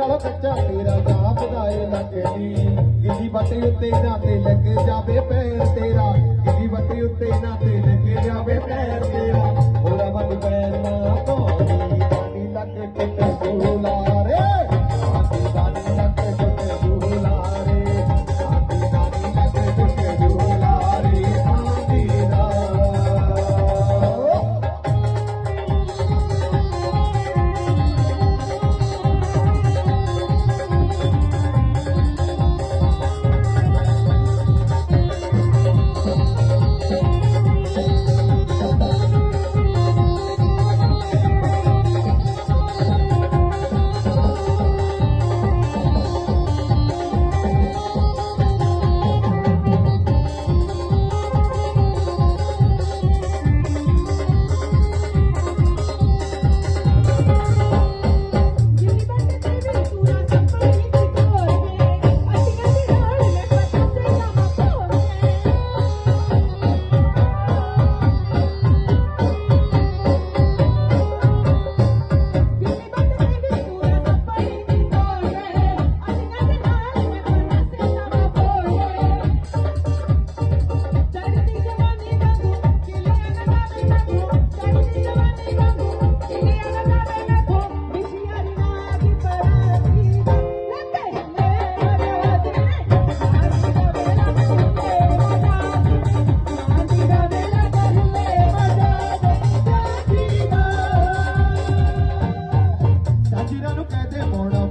ਨਾਲ ਬੱਚਾ ਤੇਰਾ ਨਾ ਵਧਾਏ ਲੱਗਦੀ ਗਿੱਲੀ ਬੱਟੇ ਉੱਤੇ ਨਾ ਤੇ ਲੱਗ ਜਾਵੇ ਪੈਰ ਤੇਰਾ। ਗਿੱਲੀ ਬੱਟੇ ਉੱਤੇ ਨਾ ਤੇ ਲੱਗ ਜਾਵੇ ਪੈਰ ਤੇਰਾ। ਉਹਦਾ ਮਨ ਪੈਰ ਨਾ ਪਾਣੀ ਪਾਣੀ ਲੱਗ ਟੁੱਟ ਸੂਲਾ ਰੇ। tirano que te mola